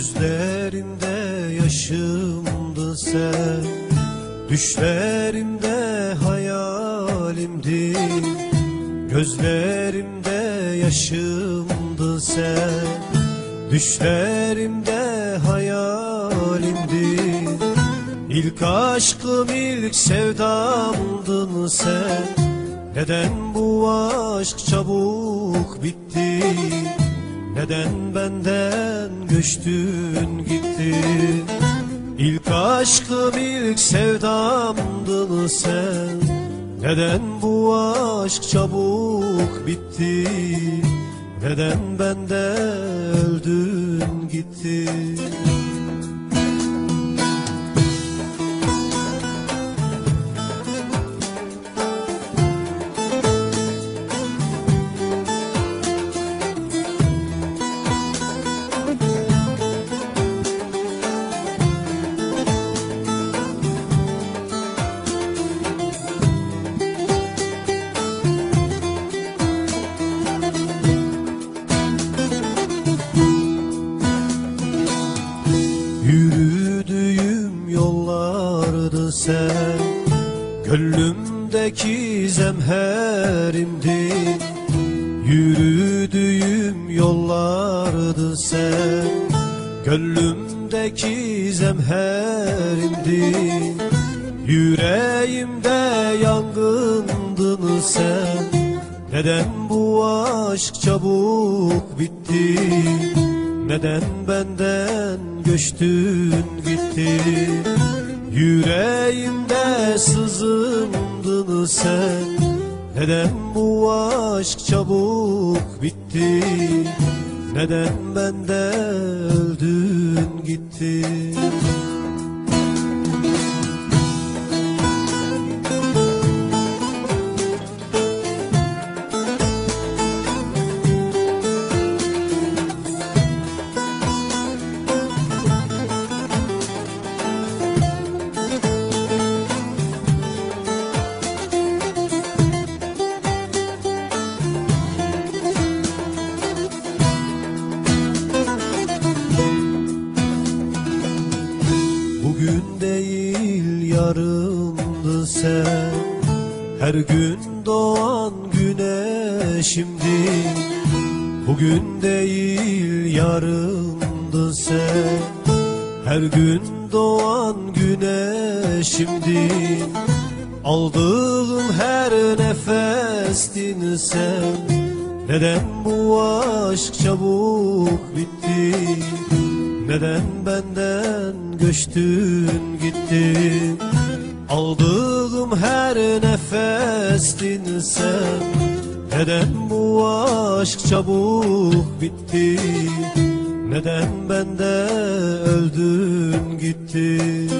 Düşlerimde yaşımdı sen Düşlerimde hayalimdin Gözlerimde yaşımdı sen Düşlerimde hayalimdin İlk aşkım ilk sevdamdın sen? Neden bu aşk çabuk bitti Neden benden göçtün gittin? İlk aşkım ilk sevdamdın sen? Neden bu aşk çabuk bitti? Neden benden öldün gittin Yürüdüğüm yollardı sen Gönlümdeki zemherimdin Yürüdüğüm yollardı sen Gönlümdeki zemherimdin Yüreğimde yangındın sen Neden bu aşk çabuk bitti Neden benden göçtün gittin? Yüreğimde sızımdın sen. Neden bu aşk çabuk bitti? Neden benden öldün gittin değil yarındı sen. Her gün doğan güneşimdin Bugün değil yarındı sen. Her gün doğan güneşimdin Aldığım her nefestin sen. Neden bu aşk çabuk bitti neden benden göçtün gittin? Aldığım her nefestin sen. Neden bu aşk çabuk bitti? Neden bende öldün gittin